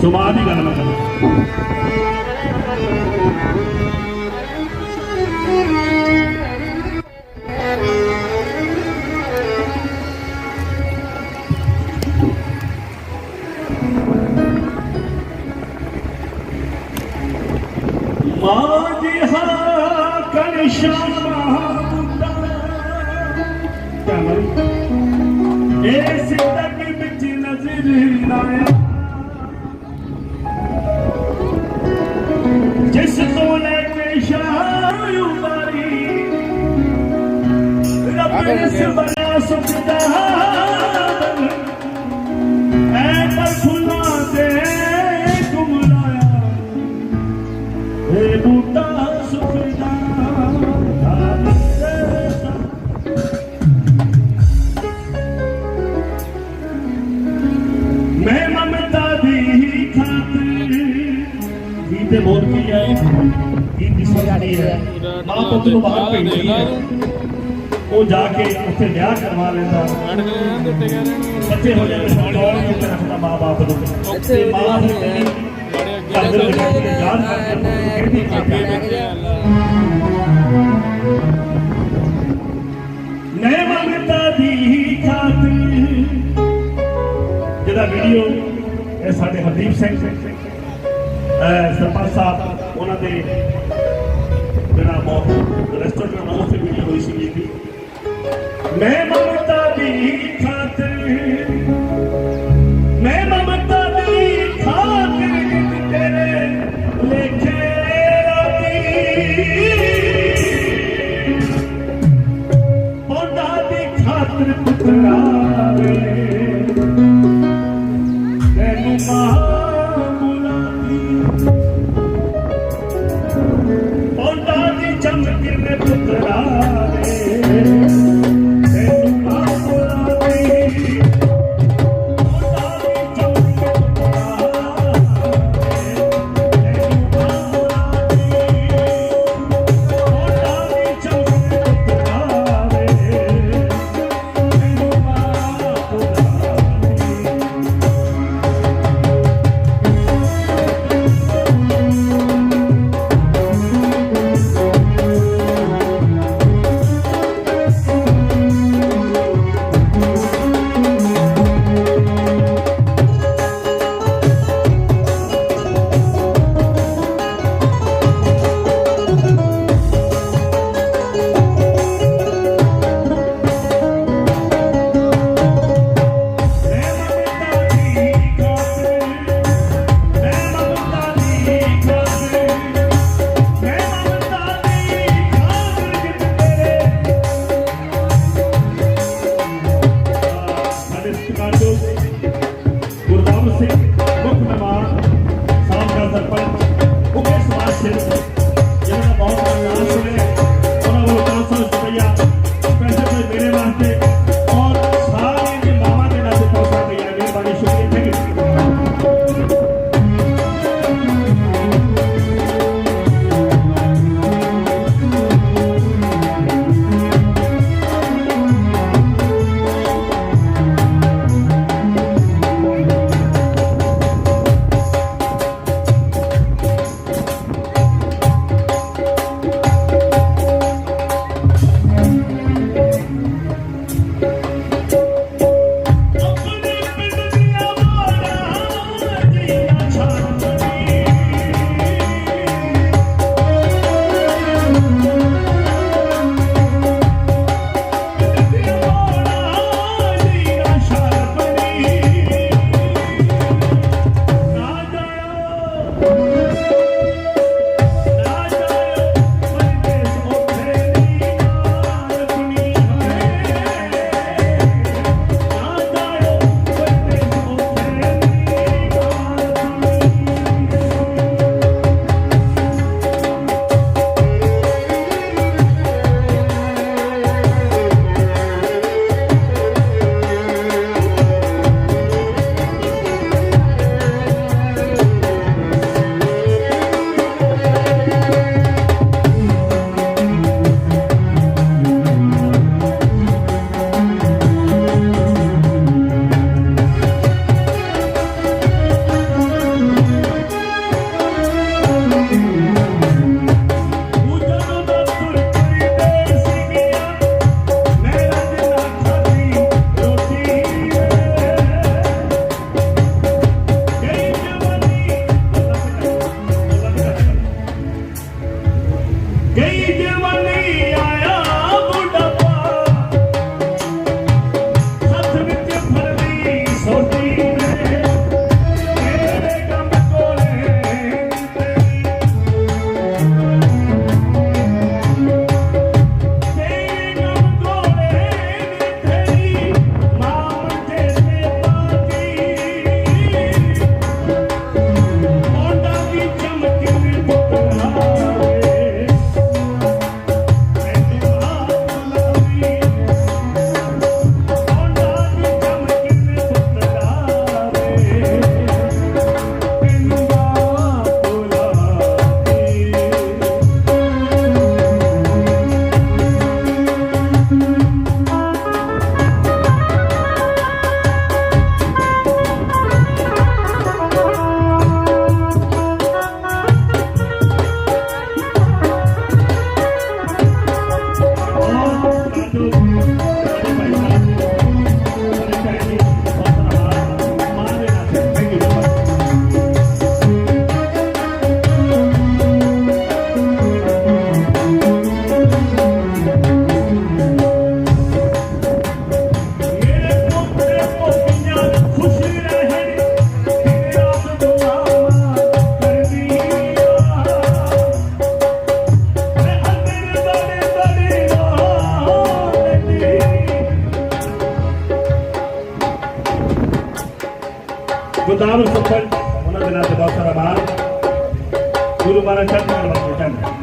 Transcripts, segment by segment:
ਸੁਭਾਅ ਦੀ ਗੱਲ ਮੈਂ ਮਾਂ ਜੀ ਹਾਂ ਕਨਿਸ਼ਾਨ ਮਹਾਂਤਰ ਇਹ ਸਿੱਧਕ ਵਿੱਚ ਨਜ਼ਰ ਨਾ ਕੇ ਉੱਥੇ ਵਿਆਹ ਕਰਵਾ ਲੈਂਦਾ। ਬੱਚੇ ਹੋ ਜਾਂਦੇ ਸੰਤੋਲ ਨੂੰ ਤੇ ਰੱਖਦਾ ਮਾਪੇ ਨੂੰ। ਤੇ ਮਾਂ ਨੂੰ ਕਦਰ ਕਰਕੇ ਯਾਦ ਕਰਦਾ ਕਿਰਪੀ ਕਰਕੇ ਨੈ ਮੰਗਤਾ ਦੀ ਖਾਤਰ ਜਿਹੜਾ ਵੀਡੀਓ ਇਹ ਸਾਡੇ ਹਰਦੀਪ ਸਿੰਘ ਸਰਪੰਚ ਸਾਹਿਬ ਉਹਨਾਂ ਦੇ ਜਿਹੜਾ ਬਹੁਤ 내 마음 따비 같은 ਗੁਰਦਾਵਰ ਸਰਪੰਚ ਉਹਨਾਂ ਦੇ ਨਾਲ ਤੇ ਬਹੁਤ ਸਾਰਾ ਬਾਹਰ ਗੁਰੂ ਮਹਾਰਾਜ ਚੜ੍ਹਦੀ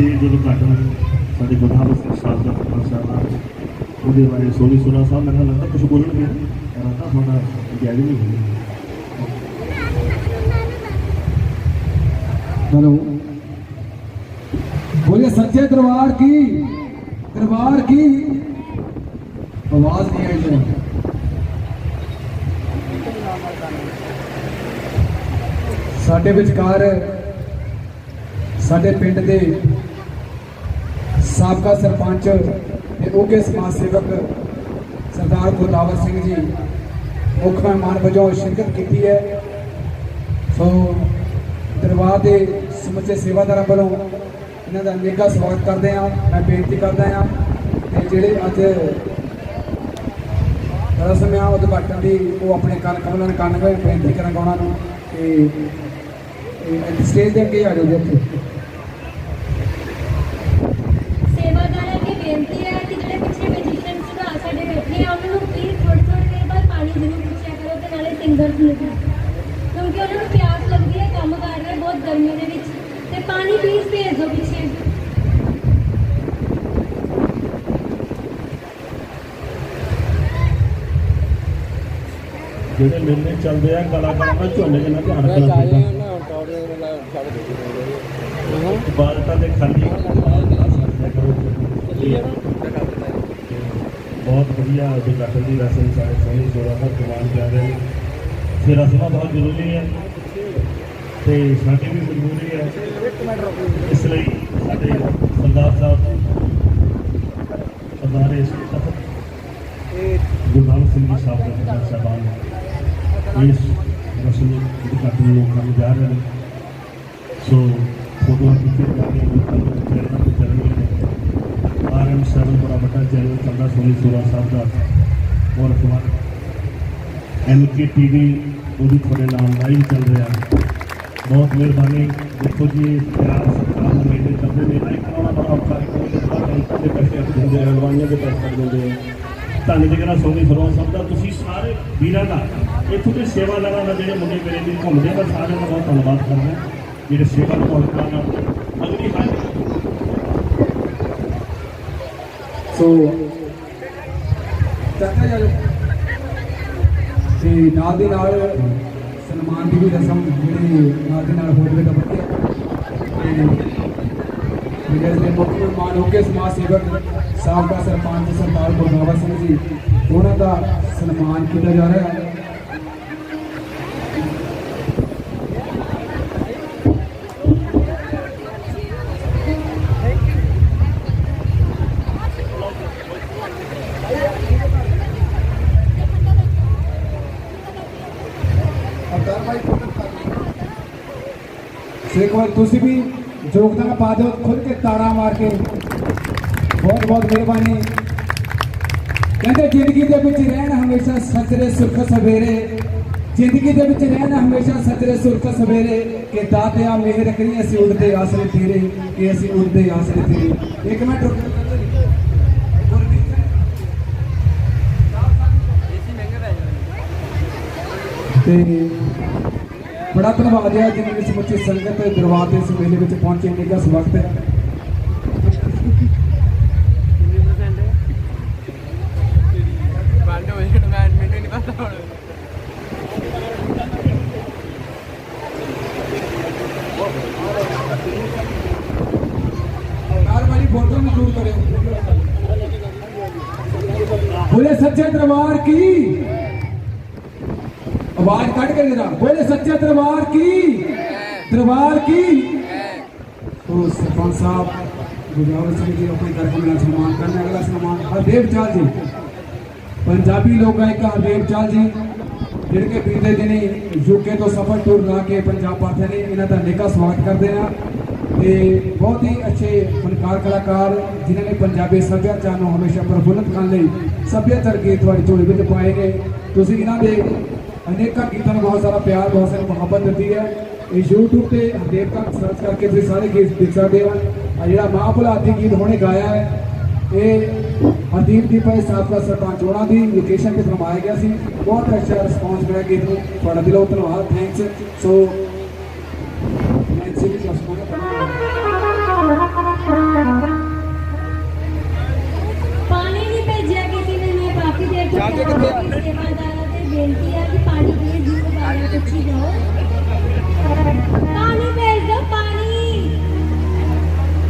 ਸ੍ਰੀ ਗੁਰੂ ਘਟਨ ਸਾਡੇ ਗੁਰਦਾਸ ਸਿੰਘ ਸਾਹਿਬ ਦਾ ਫਰਮਾਨ ਸਾਹਿਬ ਉਹਦੇ ਬਾਰੇ ਸੋਨੀ ਸੁਨਾ ਸਾਹਿਬ ਮੈਨੂੰ ਲੱਗਦਾ ਕੁਝ ਬੋਲਣਗੇ ਰਾਤਾ ਤੁਹਾਡਾ ਗਿਆਨੀ ਨਹੀਂ ਹੋਈ हेलो बोलिए सच्चे दरबार की दरबार की आवाज नहीं आई है ਸਾਡੇ ਵਿਚਕਾਰ ਸਾਡੇ ਪਿੰਡ ਦੇ ਸਾਬਕਾ ਸਰਪੰਚ ਤੇ ਉਹਕੇ ਸਮਾਜ ਸੇਵਕ ਸਰਦਾਰ ਗੁਰਦਾਵਰ ਸਿੰਘ ਜੀ, ਮੁੱਖ ਮਹਿਮਾਨ ਵਜੋਂ ਸ਼ਿਰਕਤ ਕੀਤੀ ਹੈ। ਸੋ ਦਰਬਾਰ ਦੇ ਸਮੁੱਚੇ ਸੇਵਾਦਾਰਾਂ ਵੱਲੋਂ ਇਹਨਾਂ ਦਾ ਨਿੱਘਾ ਸਵਾਗਤ ਕਰਦੇ ਹਾਂ। ਮੈਂ ਬੇਨਤੀ ਕਰਦਾ ਹਾਂ ਕਿ ਜਿਹੜੇ ਅੱਜ ਰਸਮ ਆ, ਉਦਘਾਟਨ ਦੀ, ਉਹ ਆਪਣੇ ਕੰਨ ਕਮਲਾਂ ਕੰਨ ਗਏ ਬੇਨਤੀ ਕਰਾਂਗਾ ਉਹਨਾਂ ਨੂੰ ਕਿ ਇਹ ਸਟੇਜ ਦੇ ਅੱਗੇ ਆ ਜਾਓ ਜੀ ਇੱਥੇ ਸੇਵਾਦਾਰਾਂ ਅੱਗੇ ਬੇਨਤੀ ਹੈ ਕਿ ਜਿਹੜੇ ਪਿੱਛੇ ਮੈਜੀਸ਼ੀਅਨ ਸੁਭਾ ਸਾਡੇ ਬੈਠੇ ਆ ਉਹਨਾਂ ਨੂੰ ਪਲੀਜ਼ ਥੋੜੀ ਥੋੜੀ ਦੇਰ ਬਾਅਦ ਪਾਣੀ ਜ਼ਰੂਰ ਪੁੱਛਿਆ ਕਰੋ ਨੂੰ ਵੀ। ਕਿਉਂਕਿ ਉਹਨਾਂ ਨੂੰ ਪਿਆਸ ਲੱਗਦੀ ਹੈ ਕੰਮ ਕਰ ਰਹੇ ਬਹੁਤ ਗਰਮੀ ਦੇ ਵਿੱਚ। ਤੇ ਪਾਣੀ ਪਲੀਜ਼ ਭੇਜ ਦਿਓ ਪਿੱਛੇ। ਜਿਹੜੇ ਮੇਲੇ ਚੱਲਦੇ ਆ ਕਲਾਕਾਰਾਂ ਦਾ ਝੋਨੇ ਜਿੰਨਾ ਧਿਆਨ ਰੱਖਣਾ ਚਾਹੀਦਾ ਇਬਾਦਤਾਂ ਦੇ ਖਾਲੀ। ਬਹੁਤ ਵਧੀਆ ਉਦਘਾਟਨ ਦੀ ਰਸਮ ਸਾਰੇ ਸੋਹਣੀ ਜੋੜਾ ਦਾ ਕਮਾਲ ਕਰ ਰਹੇ ਨੇ। ਫਿਰ ਰਸਮਾਂ ਬਹੁਤ ਜ਼ਰੂਰੀ ਹੈ ਤੇ ਸਾਡੀ ਵੀ ਮਜਬੂਰੀ ਹੈ ਇਸ ਲਈ ਸਾਡੇ ਸਰਦਾਰ ਸਾਹਿਬ ਸਰਦਾਰ ਇਸ ਤਖਤ ਗੁਰੂ ਨਾਨਕ ਸਿੰਘ ਜੀ ਸਾਹਿਬ ਦਾ ਸਰਦਾਰ ਸਾਹਿਬਾਨ ਇਸ ਰਸਮ ਨੂੰ ਉਦਘਾਟਨ ਨੂੰ ਕਰਨ ਜਾ ਰਹੇ ਨੇ। ਸੋ ਫੋਟੋਆਂ ਖਿੱਚੀ ਜਾ ਰਹੀਆਂ ਲੋਕਾਂ ਦੇ ਤੇ ਚਰਨ ਵਿੱਚ ਆਰ ਐਮ ਸੈਵਨ ਬੜਾ ਵੱਡਾ ਚੈਨਲ ਚੱਲਦਾ, ਸੋਨੀ ਸੋਰਾ ਸਾਹਿਬ ਦਾ। ਹੋਰ ਕੁਮਾਰ ਐਮ ਕੇ ਟੀਵੀ ਉਹ ਵੀ ਤੁਹਾਡੇ ਨਾਲ ਲਾਈਵ ਚੱਲ ਰਿਹਾ ਬਹੁਤ ਮਿਹਰਬਾਨੀ ਦੇਖੋ ਜੀ ਪਿਆਰ ਸਤਿਕਾਰ ਨਾਲ ਮੇਲੇ ਚੱਲਦੇ ਨੇ ਲਾਈਕ ਕਰਾਉਣਾ ਬੜਾ ਔਖਾ ਹੈ ਕੋਈ ਲੋਕਾਂ ਦੇ ਪੈਸੇ ਅੱਟ ਦਿੰਦੇ ਆ ਅਲਵਾਈਆਂ ਦੇ ਪੈਸੇ ਕੱਟ ਦਿੰਦੇ ਆ ਧੰਨ ਜਿਗਰਾ ਸੋਨੀ ਸਰੋਂ ਸਭ ਦਾ ਤੁਸੀਂ ਸਾਰੇ ਵੀਰਾਂ ਦਾ ਇੱਥੋਂ ਦੇ ਸੇਵਾਦਾਰਾਂ ਦਾ ਜਿਹੜੇ ਮੁੰਡੇ ਮੇਰੇ ਵੀ ਘੁੰਮਦੇ ਆ ਮੈਂ ਸਾਰਿਆਂ ਦਾ ਬਹੁਤ ਧੰਨਵਾਦ ਕਰਦਾ ਜਿਹੜੇ ਸੇਵਾ ਨਿਭਾਉਣ ਨਾਲ ਅਗਲੀ ਹਾਲ ਸੋ ਚਾਚਾ ਜੀ ਤੇ ਨਾਲ ਦੇ ਨਾਲ ਸਨਮਾਨ ਦੀ ਵੀ ਰਸਮ ਜਿਹੜੀ ਨਾਲ ਦੇ ਨਾਲ ਹੋ ਜਾਵੇ ਤਾਂ ਵਧੀਆ। ਜਿਹੜੇ ਦੇ ਮੁੱਖ ਮਹਿਮਾਨ ਹੋ ਕੇ ਸਮਾਜ ਸੇਵਕ ਸਾਬਕਾ ਸਰਪੰਚ ਸਰਦਾਰ ਗੁਰਦਾਵਰ ਸਿੰਘ ਜੀ। ਉਹਨਾਂ ਦਾ ਸਨਮਾਨ ਕੀਤਾ ਜਾ ਰਿਹਾ। ਹੈ ਸੋ ਇੱਕ ਵਾਰ ਤੁਸੀਂ ਵੀ ਯੋਗਦਾਨ ਪਾ ਦਿਓ ਖੁੱਲ ਕੇ ਤਾੜਾ ਮਾਰ ਕੇ। ਬਹੁਤ ਬਹੁਤ ਮਿਹਰਬਾਨੀ। ਕਹਿੰਦੇ, ਜ਼ਿੰਦਗੀ ਦੇ ਵਿੱਚ ਰਹਿਣ ਹਮੇਸ਼ਾ ਸੱਜਰੇ, ਸੁਰਖ ਸਵੇਰੇ। ਜ਼ਿੰਦਗੀ ਦੇ ਵਿੱਚ ਰਹਿਣ ਹਮੇਸ਼ਾ ਸੱਜਰੇ, ਸੁਰਖ ਸਵੇਰੇ। ਕਿ ਦਾਤਿਆ ਮਿਹਰ ਕਰੀ ਅਸੀਂ ਉੜਦੇ ਆਸਰੇ ਤੇਰੇ, ਕਿ ਅਸੀਂ ਉੜਦੇ ਆਸਰੇ ਤੇਰੇ। ਇੱਕ ਮਿੰਟ ਰੁਕ। ਤੇ ਬੜਾ ਧੰਨਵਾਦ ਹੈ ਜਿਨ੍ਹਾਂ ਨੇ ਸਮੁੱਚੀ ਸੰਗਤ ਦਰਬਾਰ ਦੇ ਇਸ ਮੇਲੇ ਵਿੱਚ ਪਹੁੰਚੇ ਨੇ ਦਾ ਸਵਾਗਤ ਹੈ। ਬੰਦ ਹੋਏ ਮੈਂ ਮੈਨੂੰ ਨਹੀਂ ਪਤਾ ਹੁਣ ਕਾਰ ਵਾਲੀ ਫੋਟੋ ਨੂੰ ਦੂਰ ਕਰਿਓ ਬੋਲੇ ਸੱਚੇ ਦਰਬਾਰ ਕੀ ਆਵਾਜ਼ ਕੱਢ ਕੇ ਜਰਾ ਬੋਲੇ ਸੱਚੇ ਦਰਬਾਰ ਕੀ ਦਰਬਾਰ ਕੀ तो सरपंच साहब गुजरात ਸਿੰਘ ਜੀ ਆਪਣੇ कार्यक्रम ਨਾਲ ਸਨਮਾਨ ਕਰਨ ਅਗਲਾ ਸਨਮਾਨ ਹਰਦੇਵ ਚਾਲ ਜੀ ਪੰਜਾਬੀ ਲੋਕ ਗਾਇਕ ਹਰਦੇਵ ਚਾਲ ਜੀ ਜਿਹੜੇ ਕਿ ਬੀਤੇ ਦਿਨੀ ਯੂਕੇ ਤੋਂ ਸਫਰ ਟੂਰ ਲਾ ਕੇ ਪੰਜਾਬ ਪਹੁੰਚੇ ਨੇ ਇਹਨਾਂ ਦਾ ਨਿੱਘਾ ਸਵਾਗਤ ਕਰਦੇ ਹਾਂ ਤੇ ਬਹੁਤ ਹੀ ਅੱਛੇ ਫਨਕਾਰ ਕਲਾਕਾਰ ਜਿਨ੍ਹਾਂ ਨੇ ਪੰਜਾਬੀ ਸੱਭਿਆਚਾਰ ਨੂੰ ਹਮੇਸ਼ਾ ਪ੍ਰਫੁੱਲਤ ਕਰਨ ਲਈ ਸੱਭਿਆਚਾਰ ਗੀਤ ਤੁਹਾਡੀ ਝੋਲੀ ਵਿੱਚ ਪਾਏ ਨੇ ਤੁਸੀਂ ਇਹਨਾਂ ਦੇ ਅਨੇਕਾਂ ਗੀਤਾਂ ਨੂੰ ਬਹੁਤ ਸਾਰਾ ਪਿਆਰ ਬਹੁਤ ਸਾਰੀ ਮੁਹੱਬਤ ਦਿੱਤੀ ਹੈ। ਇਹ YouTube ਤੇ ਹਰਦੇਵ ਕਾ ਸਰਚ ਕਰਕੇ ਤੁਸੀਂ ਸਾਰੇ ਗੀਤ ਦੇਖ ਸਕਦੇ ਹੋ। ਆ ਜਿਹੜਾ ਮਾਂ ਭੁਲਾਤੀ ਗੀਤ ਹੁਣੇ ਗਾਇਆ ਹੈ ਇਹ ਹਰਦੀਪ ਦੀ ਭਾਈ ਸਾਬਕਾ ਸਰਪੰਚ ਹੋਣਾ ਦੀ ਲੋਕੇਸ਼ਨ ਤੇ ਫਰਮਾਇਆ ਗਿਆ ਸੀ। ਬਹੁਤ ਅੱਛਾ ਰਿਸਪੌਂਸ ਮਿਲਿਆ ਗੀਤ ਨੂੰ। ਤੁਹਾਡਾ ਦਿਲੋਂ ਧੰਨਵਾਦ ਥੈਂਕਸ ਸੋ ਮੈਂ ਸਿੱਧੀ ਕਲਾਸ ਪਾਣੀ ਨਹੀਂ ਭੇਜਿਆ ਕਿਸੇ ਨੇ ਮੈਂ ਕਾਫੀ ਦੇਰ ਤੋਂ ਜੇ ਸੇਵਾਦਾਰਾਂ ਬੇਨਤੀ ਹੈ ਕਿ ਪਾਣੀ ਦੇ ਜੂਰ ਬਾਰੇ ਪੁੱਛੀ ਜਾਓ। ਪਾਣੀ ਭੇਜ ਦਿਓ ਪਾਣੀ।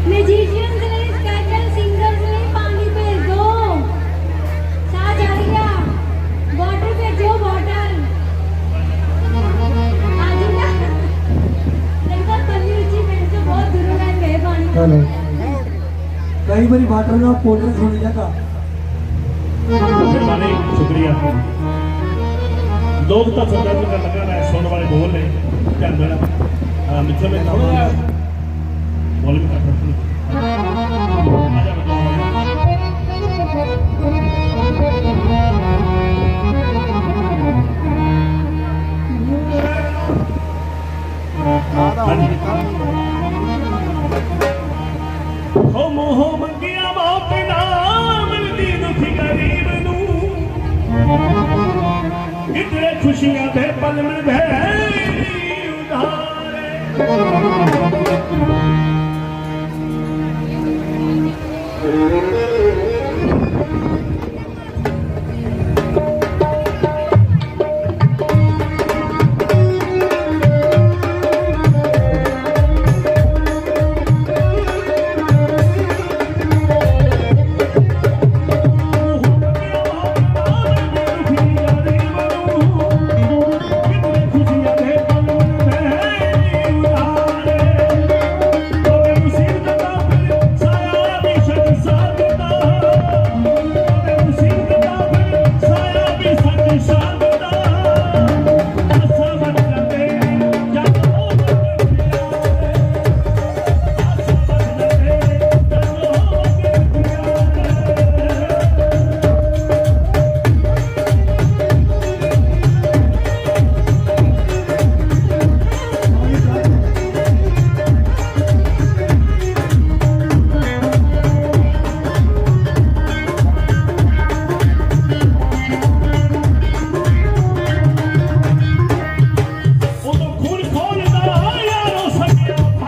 ਮੈਜੀਸ਼ੀਅਨਸ ਲਈ ਸਕੈਚਰ ਸਿੰਗਰਸ ਲਈ ਪਾਣੀ ਭੇਜ ਦਿਓ। ਸਾਹ ਜਾ ਰਿਹਾ ਵਾਟਰ ਭੇਜੋ ਵਾਟਰ ਅੱਜ ਨਾ ਲੱਗਦਾ ਪੰਨੀ ਉੱਚੀ ਪਿੰਡ ਤੋਂ ਬਹੁਤ ਦੂਰੋਂ ਲੋਕ ਤਾਂ ਸਰਦਾਰ ਨੂੰ ਲੱਗਾ ਨਾ ਸੁਣਨ ਵਾਲੇ ਬੋਲ ਨੇ ਧਿਆਨ ਦੇਣਾ। ਅਹ ਮਿੱਠੇ ਥੋੜਾ ਬੋਲ ਵੀ ਕਰ